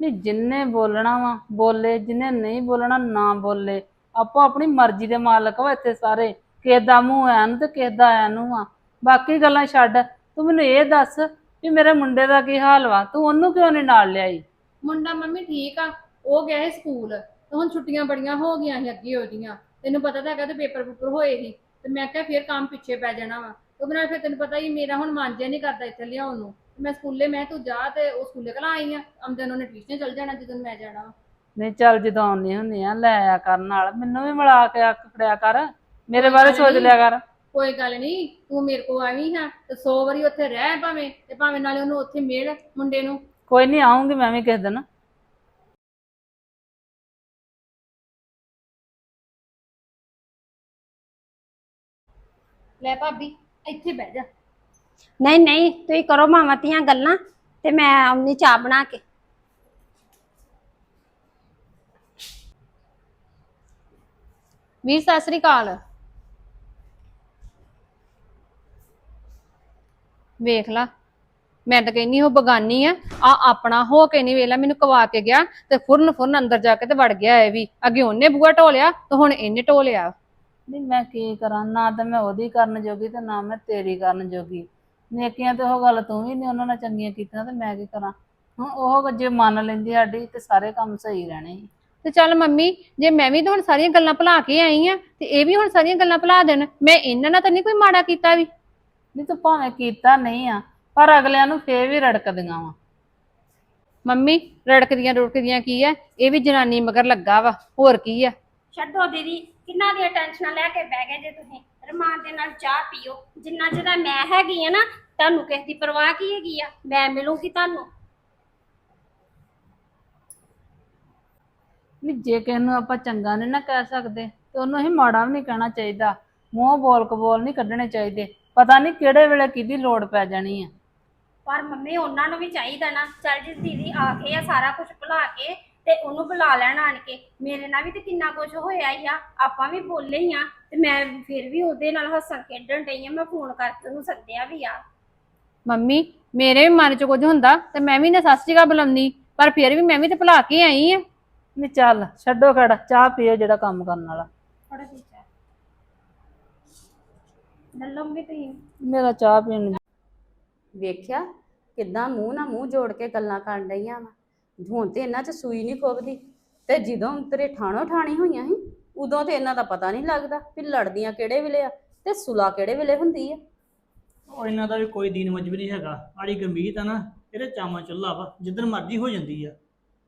ਨਹੀਂ ਜਿੰਨੇ ਬੋਲਣਾ ਵਾ ਬੋਲੇ ਜਿੰਨੇ ਨਹੀਂ ਬੋਲਣਾ ਨਾ ਬੋਲੇ। ਆਪੋ ਆਪਣੀ ਮਰਜ਼ੀ ਦੇ ਮਾਲਕ ਵਾ ਇੱਥੇ ਸਾਰੇ। ਕਿਸੇ ਦਾ ਮੂੰਹ ਐ ਨੂੰ ਤੇ ਕਿਸੇ ਦਾ ਐ ਨੂੰ ਆ ਬਾਕੀ ਗੱਲਾਂ ਛੱਡ ਤੂੰ ਮੈਨੂੰ ਇਹ ਦੱਸ ਵੀ ਮੇਰੇ ਮੁੰਡੇ ਦਾ ਕੀ ਹਾਲ ਵਾ? ਤੂੰ ਉਹਨੂੰ ਕਿਉਂ ਨਹੀਂ ਨਾਲ ਲਿਆਈ? ਮੁੰਡਾ ਮੰਮੀ ਠੀਕ ਆ ਉਹ ਗਿਆ ਸੀ ਸਕੂਲ। ਤੇ ਹੁਣ ਛੁੱਟੀਆਂ ਬੜੀਆਂ ਹੋ ਗਈਆਂ ਸੀ ਅੱਗੇ ਉਹਦੀਆਂ। ਤੈਨੂੰ ਪਤਾ ਤਾਂ ਹੈਗਾ ਤੇ ਪੇਪਰ ਪੂਪਰ ਹੋਏ ਸੀ। ਤੇ ਮੈਂ ਕਿਹਾ ਫਿਰ ਕੰਮ ਪਿੱਛੇ ਪੈ ਜਾਣਾ ਵਾ। ਉਹਦੇ ਨਾਲ ਫਿਰ ਤੈਨੂੰ ਪਤਾ ਹੀ ਮੇਰਾ ਹੁਣ ਮਨ ਜਿਹਾ ਨਹੀਂ ਕਰਦਾ ਇੱਥੇ ਲਿਆਉਣ ਨੂੰ। ਮੈਂ ਸਕੂਲੇ ਮੈਂ ਤੂੰ ਜਾ ਤੇ ਉਹ ਸਕੂਲੇ ਕਲਾ ਆਈ ਆ। ਆਉਂਦੇ ਉਹਨੇ ਟਿਊਸ਼ਨ ਚਲ ਜਾਣਾ ਜਦੋਂ ਮੈਂ ਜਾਣਾ ਵਾ। ਨਹੀਂ ਚੱਲ ਜਦੋਂ ਆਉਂਦੀ ਹੁੰਦੀ ਆ ਲੈ ਆ ਕਰ ਨਾਲ। ਮੈਨੂੰ ਵੀ ਮਿਲਾ ਕੇ ਅੱਖ ਫੜਿਆ ਕਰ। ਮੇਰੇ ਬਾਰੇ ਸੋਚ ਲਿਆ ਕਰ। ਕੋਈ ਗੱਲ ਨਹੀਂ ਤੂੰ ਮੇਰੇ ਕੋਲ ਆਵੀਂ ਹਾਂ ਤੇ 100 ਵਾਰੀ ਉੱਥੇ ਰਹਿ ਭਾਵੇਂ ਤੇ ਭਾਵੇਂ ਨਾਲੇ ਉਹਨੂੰ ਉੱਥੇ ਮਿਲ ਮੁੰਡੇ ਨੂੰ। ਕੋਈ ਨਹੀਂ ਆਉਂਗੀ ਮੈਂ ਵੀ ਕਿਸੇ ਦਿਨ। ਲੈ ਭਾਬੀ ਇੱਥੇ ਬਹਿ ਜਾ। ਨਹੀਂ ਨਹੀਂ ਤੁਸੀਂ ਕਰੋ ਮਾਵਾਂ ਧੀਆਂ ਗੱਲਾਂ ਤੇ ਮੈਂ ਆਉਣੀ ਚਾਹ ਬਣਾ ਕੇ। ਵੀਰ ਸਤਿ ਸ੍ਰੀ ਅਕਾਲ। ਵੇਖ ਲਾ ਮੈਂ ਤਾਂ ਕਹਿੰਨੀ ਉਹ ਬਗਾਨੀ ਆ ਆ ਆਪਣਾ ਹੋ ਕੇ ਨਹੀਂ ਵੇਲਾ ਮੈਨੂੰ ਕਵਾ ਕੇ ਗਿਆ ਤੇ ਫੁਰਨ ਫੁਰਨ ਅੰਦਰ ਜਾ ਕੇ ਤੇ ਵੜ ਗਿਆ ਇਹ ਵੀ। ਅੱਗੇ ਉਹਨੇ ਬੂਹਾ ਢੋਲਿਆ ਤੇ ਹੁਣ ਇਹਨੇ ਢੋਲਿਆ। ਨਹੀਂ ਮੈਂ ਕੀ ਕਰਾਂ ਨਾ ਤਾਂ ਮੈਂ ਉਹਦੀ ਕਰਨ ਜੋਗੀ ਤੇ ਨਾ ਮੈਂ ਤੇਰੀ ਕਰਨ ਜੋਗੀ। ਨੇਕੀਆਂ ਤੇ ਉਹ ਗੱਲ ਤੂੰ ਵੀ ਨਹੀਂ ਉਹਨਾਂ ਨਾਲ ਚੰਗੀਆਂ ਕੀਤੀਆਂ ਤੇ ਮੈਂ ਕੀ ਕਰਾਂ? ਹੁਣ ਉਹ ਜੇ ਮੰਨ ਲੈਂਦੀ ਸਾਡੀ ਤੇ ਸਾਰੇ ਕੰਮ ਸਹੀ ਰਹਿਣੇ ਸੀ। ਤੇ ਚੱਲ ਮੰਮੀ ਜੇ ਮੈਂ ਵੀ ਤਾਂ ਹੁਣ ਸਾਰੀਆਂ ਗੱਲਾਂ ਭੁਲਾ ਕੇ ਆਈ ਆ ਤੇ ਇਹ ਵੀ ਹੁਣ ਸਾਰੀਆਂ ਗੱਲਾਂ ਭੁਲਾ ਦੇਣ ਮੈਂ ਇਹਨਾਂ ਨਾਲ ਤਾਂ ਨਹੀਂ ਕੋਈ ਮਾੜਾ ਕੀਤਾ ਵੀ। ਨਹੀਂ ਤੂੰ ਭਾਵੇਂ ਕੀਤਾ ਨਹੀਂ ਆ ਪਰ ਅਗਲਿਆਂ ਨੂੰ ਫੇਰ ਵੀ ਰੜਕਦੀਆਂ ਵਾ। ਮੰਮੀ ਰੜਕਦੀਆਂ ਰੁੜਕਦੀਆਂ ਕੀ ਆ? ਇਹ ਵੀ ਜਨਾਨੀ ਮਗਰ ਲੱਗਾ ਵਾ ਹੋਰ ਕੀ ਆ? ਛੱਡੋ ਦੀਦੀ ਕਿੰਨਾ ਦੀਆਂ ਟੈਨਸ਼ਨਾਂ ਲੈ ਕੇ ਬਹਿ ਗਏ ਜੇ ਤੁਸੀਂ ਰਮਾਨ ਦੇ ਨਾਲ ਚਾਹ ਪੀਓ। ਜਿੰਨਾ ਜਿਹਦਾ ਮੈਂ ਹੈਗੀ ਆ ਨਾ ਤੁਹਾਨੂੰ ਕਿਸ ਦੀ ਪਰਵਾਹ ਕੀ ਹੈਗੀ ਆ? ਮੈਂ ਮਿਲੂੰਗੀ ਤੁਹਾਨੂੰ। ਨਹੀਂ ਜੇ ਕਿਸੇ ਨੂੰ ਆਪਾਂ ਚੰਗਾ ਨਹੀਂ ਨਾ ਕਹਿ ਸਕਦੇ ਤੇ ਉਹਨੂੰ ਅਸੀਂ ਮਾੜਾ ਵੀ ਨਹੀਂ ਕਹਿਣਾ ਚਾਹੀਦਾ। ਮੂੰਹ ਬੋਲ ਕਬੋਲ ਨਹੀਂ ਕੱਢਣੇ ਚਾਹੀਦੇ। ਪਤਾ ਨਹੀਂ ਕਿਹੜੇ ਵੇਲੇ ਕਿਹਦੀ ਲੋੜ ਪੈ ਜਾਣੀ ਆ। ਪਰ ਮੰਮੀ ਉਹਨਾਂ ਨੂੰ ਵੀ ਚਾਹੀਦਾ ਨਾ। ਚੱਲ ਜੀ ਦੀਦੀ ਆ ਗਏ ਆ ਸਾਰਾ ਕੁਝ ਭੁਲਾ ਕੇ। ਤੇ ਉਹਨੂੰ ਬੁਲਾ ਲੈਣ ਆਣ ਕੇ। ਮੇਰੇ ਨਾਲ ਵੀ ਤੇ ਕਿੰਨਾ ਕੁਝ ਹੋਇਆ ਹੀ ਆ। ਆਪਾਂ ਵੀ ਬੋਲੇ ਹੀ ਆ। ਤੇ ਮੈਂ ਫਿਰ ਵੀ ਉਹਦੇ ਨਾਲ ਹੱਸਣ ਖੇਡਣ ਡਈ ਆ। ਮੈਂ ਫੋਨ ਕਰਕੇ ਉਹਨੂੰ ਸੱਦਿਆ ਵੀ ਆ। ਮੰਮੀ ਮੇਰੇ ਵੀ ਮਨ 'ਚ ਕੁਝ ਹੁੰਦਾ ਤੇ ਮੈਂ ਵੀ ਨਾ ਸ਼੍ਰੀ ਅਕਾਲ ਬੁਲਾਉਂਦੀ। ਪਰ ਫਿਰ ਵੀ ਮੈਂ ਵੀ ਤੇ ਭੁਲਾ ਕੇ ਆਈ ਆ। ਨਹੀਂ ਚੱਲ ਛੱਡੋ ਖੜਾ। ਚਾਹ ਪੀਓ ਜਿਹੜਾ ਕੰਮ ਕਰਨ ਵਾਲਾ। ਥੋੜਾ ਜਿਹਾ ਲੱਲਮ ਵੀ ਤੁਸੀਂ। ਮੇਰਾ ਚਾਹ ਪੀਣ ਨੂੰ। ਵੇਖਿਆ ਕਿੱਦਾਂ ਮੂੰਹ ਨਾਲ ਮੂੰਹ ਜੋੜ ਕੇ ਗੱਲਾਂ ਕਰਨ ਡਈਆਂ ਵਾ। ਹੁਣ ਤੇ ਇਹਨਾਂ 'ਚ ਸੂਈ ਨਹੀਂ ਖੁੱਭਦੀ ਤੇ ਜਦੋਂ ਤੇਰੇ ਠਾਣੋ ਠਾਣੀ ਹੋਈਆਂ ਸੀ ਉਦੋਂ ਤੇ ਇਹਨਾਂ ਦਾ ਪਤਾ ਨਹੀਂ ਲੱਗਦਾ ਵੀ ਲੜਦੀਆਂ ਕਿਹੜੇ ਵੇਲੇ ਆ ਤੇ ਸੁਲਾ ਕਿਹੜੇ ਵੇਲੇ ਹੁੰਦੀ ਆ। ਉਹ ਇਹਨਾਂ ਦਾ ਵੀ ਕੋਈ ਦੀਨ ਮਜਬੂਰੀ ਨਹੀਂ ਹੈਗਾ। ਆੜੀ ਗੰਭੀਰ ਆ ਨਾ ਇਹਦੇ ਚਾਮਾ ਚੁੱਲਾ ਵਾ ਜਿੱਦਣ ਮਰਜ਼ੀ ਹੋ ਜਾਂਦੀ ਆ।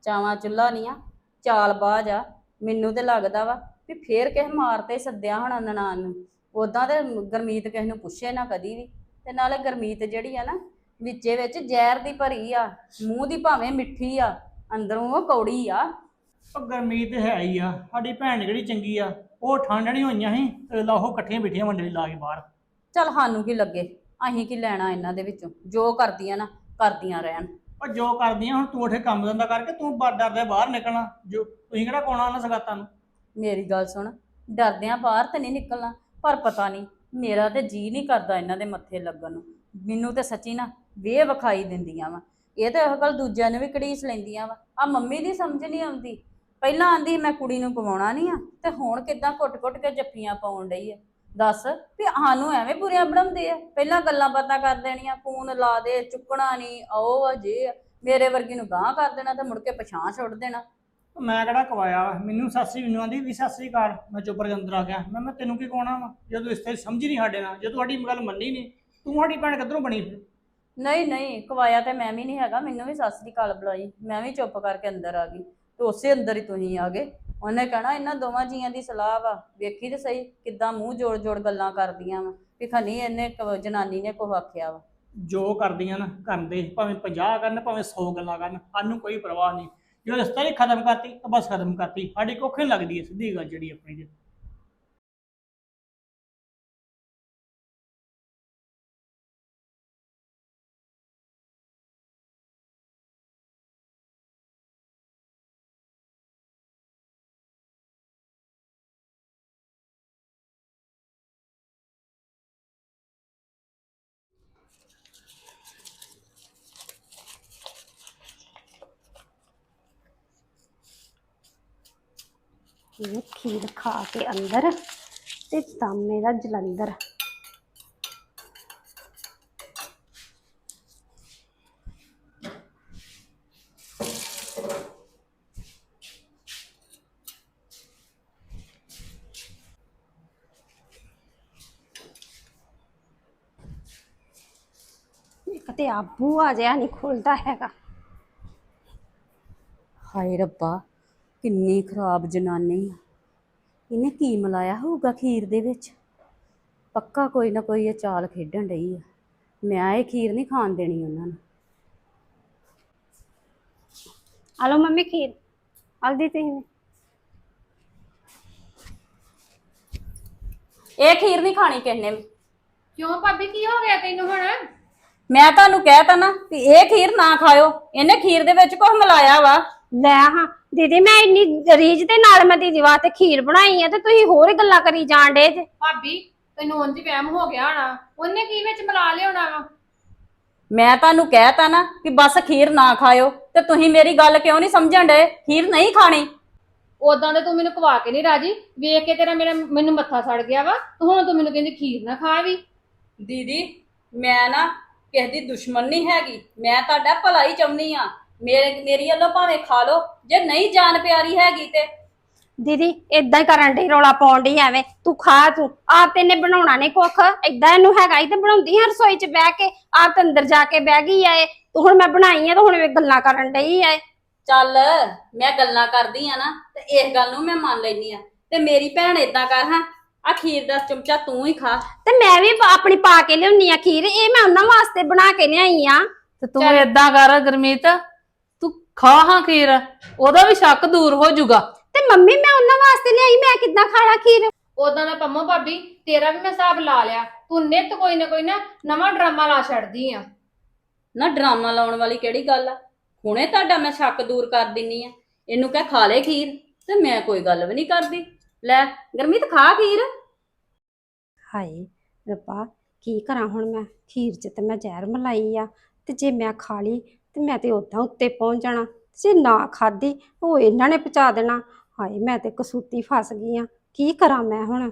ਚਾਵਾਂ ਚੁੱਲਾ ਨਹੀਂ ਆ ਚਾਲ ਬਾਜ ਆ ਮੈਨੂੰ ਤੇ ਲੱਗਦਾ ਵਾ ਵੀ ਫੇਰ ਕਿਸੇ ਮਾਰ ਤੇ ਸੱਦਿਆ ਹੋਣਾ ਨਨਾਣ ਨੂੰ। ਉਦਾਂ ਤੇ ਗਰਮੀਤ ਕਿਸੇ ਨੂੰ ਪੁੱਛੇ ਨਾ ਕਦੀ ਵੀ। ਤੇ ਨਾਲੇ ਗਰਮੀਤ ਜਿਹੜੀ ਆ ਨਾ ਵਿੱਚੇ ਵਿੱਚ ਜ਼ਹਿਰ ਦੀ ਭਰੀ ਆ ਮੂੰਹ ਦੀ ਭਾਵੇਂ ਮਿੱਠੀ ਆ ਅੰਦਰੋਂ ਉਹ ਕੌੜੀ ਆ। ਉਹ ਗਰਮੀ ਤੇ ਹੈ ਹੀ ਆ ਸਾਡੀ ਭੈਣ ਜਿਹੜੀ ਚੰਗੀ ਆ ਉਹ ਠੰਡ ਨਹੀਂ ਹੋਈਆਂ ਸੀ ਤੇ ਲਾਹੋ ਇਕੱਠੀਆਂ ਬਿਠੀਆਂ ਮੰਡਲੀ ਲਾ ਕੇ ਬਾਹਰ। ਚੱਲ ਸਾਨੂੰ ਕੀ ਲੱਗੇ ਅਸੀਂ ਕੀ ਲੈਣਾ ਇਹਨਾਂ ਦੇ ਵਿੱਚੋਂ ਜੋ ਕਰਦੀਆਂ ਨਾ ਕਰਦੀਆਂ ਰਹਿਣ। ਉਹ ਜੋ ਕਰਦੀਆਂ ਹੁਣ ਤੂੰ ਉਠੇ ਕੰਮ ਧੰਦਾ ਕਰਕੇ ਤੂੰ ਬਾ ਡਰਦੇ ਬਾਹਰ ਨਿਕਲਣਾ ਜੋ ਤੁਸੀਂ ਕਿਹੜਾ ਪਾਉਣਾ ਉਹਨਾਂ ਸਗਾਤਾਂ ਨੂੰ? ਮੇਰੀ ਗੱਲ ਸੁਣ ਡਰਦਿਆਂ ਬਾਹਰ ਤੇ ਨਹੀਂ ਨਿਕਲਣਾ ਪਰ ਪਤਾ ਨਹੀਂ ਮੇਰਾ ਤੇ ਜੀ ਨਹੀਂ ਕਰਦਾ ਇਹਨਾਂ ਦੇ ਮੱਥੇ ਲੱਗਣ ਨੂੰ। ਮੈਨੂੰ ਤੇ ਸੱਚੀ ਨਾ ਵੇ ਵਿਖਾਈ ਦਿੰਦੀਆਂ ਵਾ। ਇਹ ਤਾਂ ਇਹ ਗੱਲ ਦੂਜਿਆਂ ਨੂੰ ਵੀ ਕੜੀਸ ਲੈਂਦੀਆਂ ਵਾ। ਆ ਮੰਮੀ ਦੀ ਸਮਝ ਨਹੀਂ ਆਉਂਦੀ। ਪਹਿਲਾਂ ਆਂਦੀ ਮੈਂ ਕੁੜੀ ਨੂੰ ਪਵਾਉਣਾ ਨਹੀਂ ਆ, ਤੇ ਹੁਣ ਕਿੱਦਾਂ ਘੁੱਟ-ਘੁੱਟ ਕੇ ਜੱਫੀਆਂ ਪਾਉਣ ਡਈ ਆ। ਦੱਸ ਵੀ ਸਾਨੂੰ ਐਵੇਂ ਬੁਰੀਆਂ ਬਣਾਉਂਦੇ ਆ। ਪਹਿਲਾਂ ਗੱਲਾਂ ਬਾਤਾਂ ਕਰ ਦੇਣੀਆਂ ਫੋਨ ਲਾ ਦੇ, ਚੁੱਕਣਾ ਨਹੀਂ, ਆਓ ਆ, ਜੇ ਆ। ਮੇਰੇ ਵਰਗੀ ਨੂੰ ਗਾਂਹ ਕਰ ਦੇਣਾ, ਤੇ ਮੁੜ ਕੇ ਪਛਾਣ ਛੱਡ ਦੇਣਾ। ਮੈਂ ਕਿਹੜਾ ਕਵਾਇਆ ਵਾ? ਮੈਨੂੰ ਸਾਸਰੀ ਮੈਨੂੰ ਆਂਦੀ ਵੀ ਸਤਿ ਸ੍ਰੀ ਮੈਂ ਚੁੱਪ ਕਰਕੇ ਆ ਗਿਆ। ਮੈਂ ਮੈਂ ਤੈਨੂੰ ਕੀ ਕਹਣਾ ਵਾ? ਜਦੋਂ ਇਸ ਤੇ ਸਮਝ ਹੀ ਨਹੀਂ ਸਾਡੇ ਨਾਲ ਜਦੋਂ ਤੁਹਾਡੀ ਗੱਲ ਮੰਨੀ ਨਹੀਂ ਤੂੰ ਸਾਡੀ ਭੈਣ ਕਿੱਧਰੋਂ ਬਣੀ? ਫਿਰ ਨਹੀਂ ਨਹੀਂ ਕਵਾਇਆ ਤੇ ਮੈਂ ਵੀ ਨਹੀਂ ਹੈਗਾ ਮੈਨੂੰ ਵੀ ਸੱਸ ਦੀ ਕਾਲ ਬੁਲਾਈ ਮੈਂ ਵੀ ਚੁੱਪ ਕਰਕੇ ਅੰਦਰ ਆ ਗਈ ਤੇ ਉਸੇ ਅੰਦਰ ਹੀ ਤੁਸੀਂ ਆ ਗਏ। ਉਹਨੇ ਕਹਿਣਾ ਇਹਨਾਂ ਦੋਵਾਂ ਜੀਆਂ ਦੀ ਸਲਾਹ ਵਾ ਵੇਖੀ ਤੇ ਸਹੀ ਕਿੱਦਾਂ ਮੂੰਹ ਜੋੜ ਜੋੜ ਗੱਲਾਂ ਕਰਦੀਆਂ ਵਾ ਵੀ ਖਨੀ ਇਹਨੇ ਕ- ਜਨਾਨੀ ਨੇ ਕੁਛ ਆਖਿਆ ਵਾ। ਜੋ ਕਰਦੀਆਂ ਨਾ ਕਰਦੇ ਭਾਵੇਂ 50 ਕਰਨ ਭਾਵੇਂ 100 ਗੱਲਾਂ ਕਰਨ ਸਾਨੂੰ ਕੋਈ ਪਰਵਾਹ ਨਹੀਂ। ਜੋ ਰਿਸ਼ਤਾ ਹੀ ਖਤਮ ਕਰਤੀ ਤਾਂ ਬਸ ਖਤਮ ਕਰਤੀ ਸਾਡੀ ਕੁੱਖ ਨਹੀਂ ਲੱਗਦੀ ਹੈ ਸਿੱਧੀ ਗੱਲ ਜਿਹੜੀ ਆਪਣੀ ਜੀ ਇਹ ਖੀਰ ਖਾ ਕੇ ਅੰਦਰ ਤੇ ਸਾਹਮਣੇ ਦਾ ਜਲੰਧਰ। ਇੱਕ ਤੇ ਆਬੂ ਆ ਜਿਆ ਨਹੀਂ ਖੁੱਲਦਾ ਹੈਗਾ। ਹਾਏ ਰੱਬਾ ਕਿੰਨੀ ਖਰਾਬ ਜਨਾਨੀ ਆ। ਇਹਨੇ ਕੀ ਮਿਲਾਇਆ ਹੋਊਗਾ ਖੀਰ ਦੇ ਵਿੱਚ? ਪੱਕਾ ਕੋਈ ਨਾ ਕੋਈ ਇਹ ਚਾਲ ਖੇਡਣ ਡਈ ਆ। ਮੈਂ ਇਹ ਖੀਰ ਨਹੀਂ ਖਾਣ ਦੇਣੀ ਉਹਨਾਂ ਨੂੰ। ਹਲੋ ਮੰਮੀ ਖੀਰ। ਹਲਦੀ ਤੁਸੀਂ ਇਹ ਖੀਰ ਨਹੀਂ ਖਾਣੀ ਕਿਸੇ ਨੇ ਵੀ। ਕਿਉਂ ਭਾਬੀ ਕੀ ਹੋ ਗਿਆ ਤੈਨੂੰ ਹੁਣ? ਮੈਂ ਤੁਹਾਨੂੰ ਕਹਿਤਾ ਨਾ ਵੀ ਇਹ ਖੀਰ ਨਾ ਖਾਇਓ। ਇਹਨੇ ਖੀਰ ਦੇ ਵਿੱਚ ਕੁਝ ਮਿਲਾਇਆ ਵਾ। ਲੈ ਹਾਂ ਦੀਦੀ ਮੈਂ ਇੰਨੀ ਰੀਝ ਦੇ ਨਾਲ ਮੈਂ ਦੀਦੀ ਵਾਸਤੇ ਖੀਰ ਬਣਾਈ ਆ ਤੇ ਤੁਸੀਂ ਹੋਰ ਹੀ ਗੱਲਾਂ ਕਰੀ ਜਾਣ ਡੇ ਜੇ। ਭਾਬੀ ਤੈਨੂੰ ਉਂਝ ਵਹਿਮ ਹੋ ਗਿਆ ਹੋਣਾ। ਉਹਨੇ ਕੀ ਵਿੱਚ ਮਿਲਾ ਲਿਆਉਣਾ ਵਾ? ਮੈਂ ਤੁਹਾਨੂੰ ਕਹਿਤਾ ਨਾ ਕਿ ਬਸ ਖੀਰ ਨਾ ਖਾਇਓ ਤੇ ਤੁਸੀਂ ਮੇਰੀ ਗੱਲ ਕਿਉਂ ਨਹੀਂ ਸਮਝਣ ਡਏ? ਖੀਰ ਨਹੀਂ ਖਾਣੀ। ਉਦਾਂ ਤੇ ਤੂੰ ਮੈਨੂੰ ਕਵਾ ਕੇ ਨਹੀਂ ਰਾਜੀ। ਵੇਖ ਕੇ ਤੇਰਾ ਮੇਰਾ ਮੈਨੂੰ ਮੱਥਾ ਸੜ ਗਿਆ ਵਾ। ਤੇ ਹੁਣ ਤੂੰ ਮੈਨੂੰ ਕਹਿੰਦੀ ਖੀਰ ਨਾ ਖਾ ਵੀ। ਦੀਦੀ ਮੈਂ ਨਾ ਕਿਸੇ ਦੀ ਦੁਸ਼ਮਣ ਨਹੀਂ ਹੈਗੀ। ਮੈਂ ਤੁਹਾਡਾ ਭਲਾ ਹੀ ਚਾਹੁੰਦੀ ਆ ਮੇਰੇ ਮੇਰੀ ਵੱਲੋਂ ਭਾਵੇਂ ਖਾ ਲਓ ਜੇ ਨਹੀਂ ਜਾਨ ਪਿਆਰੀ ਹੈਗੀ ਤੇ। ਦੀਦੀ ਇਦਾਂ ਹੀ ਕਰਨ ਡਈ ਰੌਲਾ ਪਾਉਣ ਡਈ ਐਵੇਂ। ਤੂੰ ਖਾ ਤੂੰ। ਆਪ ਤੇ ਇਹਨੇ ਬਣਾਉਣਾ ਨਹੀਂ ਕੁੱਖ। ਇਦਾਂ ਇਹਨੂੰ ਹੈਗਾ ਹੀ ਤੇ ਬਣਾਉਂਦੀ ਆ ਰਸੋਈ 'ਚ ਬਹਿ ਕੇ। ਆਪ ਤੇ ਅੰਦਰ ਜਾ ਕੇ ਬਹਿ ਗਈ ਇਹ ਤੂੰ ਹੁਣ ਮੈਂ ਬਣਾਈ ਆ ਤੇ ਹੁਣ ਇਹ ਗੱਲਾਂ ਕਰਨ ਡਈ ਇਹ। ਚੱਲ ਮੈਂ ਗੱਲਾਂ ਕਰਦੀ ਆ ਨਾ ਤੇ ਇਸ ਗੱਲ ਨੂੰ ਮੈਂ ਮੰਨ ਲੈਨੀ ਆ। ਤੇ ਮੇਰੀ ਭੈਣ ਇਦਾਂ ਕਰ ਹਾਂ। ਆ ਖੀਰ ਦਾ ਚਮਚਾ ਤੂੰ ਹੀ ਖਾ। ਤੇ ਮੈਂ ਵੀ ਪ- ਆਪਣੀ ਪਾ ਕੇ ਲਿਆਉਣੀ ਆ ਖੀਰ। ਇਹ ਮੈਂ ਉਹਨਾਂ ਵਾਸਤੇ ਬਣਾ ਕੇ ਲਿਆਈ ਆ। ਤੇ ਤੂੰ ਏਦਾਂ ਕਰ ਗੁਰਮੀਤ। ਖਾ ਹਾਂ ਖੀਰ ਉਹਦਾ ਵੀ ਸ਼ੱਕ ਦੂਰ ਹੋ ਜਾਊਗਾ। ਤੇ ਮੰਮੀ ਮੈਂ ਉਹਨਾਂ ਵਾਸਤੇ ਲਿਆਈ ਮੈਂ ਕਿੱਦਾਂ ਖਾਣਾ ਖੀਰ? ਉਦਾਂ ਦਾ ਪੰਮੋ ਭਾਬੀ ਤੇਰਾ ਵੀ ਮੈਂ ਹਿਸਾਬ ਲਾ ਲਿਆ। ਤੂੰ ਨਿੱਤ ਕੋਈ ਨਾ ਕੋਈ ਨਾ ਨਵਾਂ ਡਰਾਮਾ ਲਾ ਛੱਡਦੀ ਆ। ਨਾ ਡਰਾਮਾ ਲਾਉਣ ਵਾਲੀ ਕਿਹੜੀ ਗੱਲ ਆ? ਹੁਣੇ ਤੁਹਾਡਾ ਮੈਂ ਸ਼ੱਕ ਦੂਰ ਕਰ ਦਿੰਨੀ ਆ। ਇਹਨੂੰ ਕਹਿ ਖਾ ਲੈ ਖੀਰ ਤੇ ਮੈਂ ਕੋਈ ਗੱਲ ਵੀ ਨਹੀਂ ਕਰਦੀ। ਲੈ ਗਰਮੀਤ ਖਾ ਖੀਰ। ਹਾਏ ਰੱਬਾ ਕੀ ਕਰਾਂ ਹੁਣ ਮੈਂ? ਖੀਰ 'ਚ ਤੇ ਮੈਂ ਜ਼ਹਿਰ ਮਲਾਈ ਆ ਤੇ ਜੇ ਮੈਂ ਖਾ ਲਈ ਤੇ ਮੈਂ ਤੇ ਉਦਾਂ ਉੱਤੇ ਪਹੁੰਚ ਜਾਣਾ। ਜੇ ਨਾ ਖਾਦੀ ਉਹ ਇਹਨਾਂ ਨੇ ਪਹੁੰਚਾ ਦੇਣਾ। ਹਾਏ, ਮੈਂ ਤੇ ਕਸੂਤੀ ਫਸ ਗਈ ਆ। ਕੀ ਕਰਾਂ ਮੈਂ ਹੁਣ?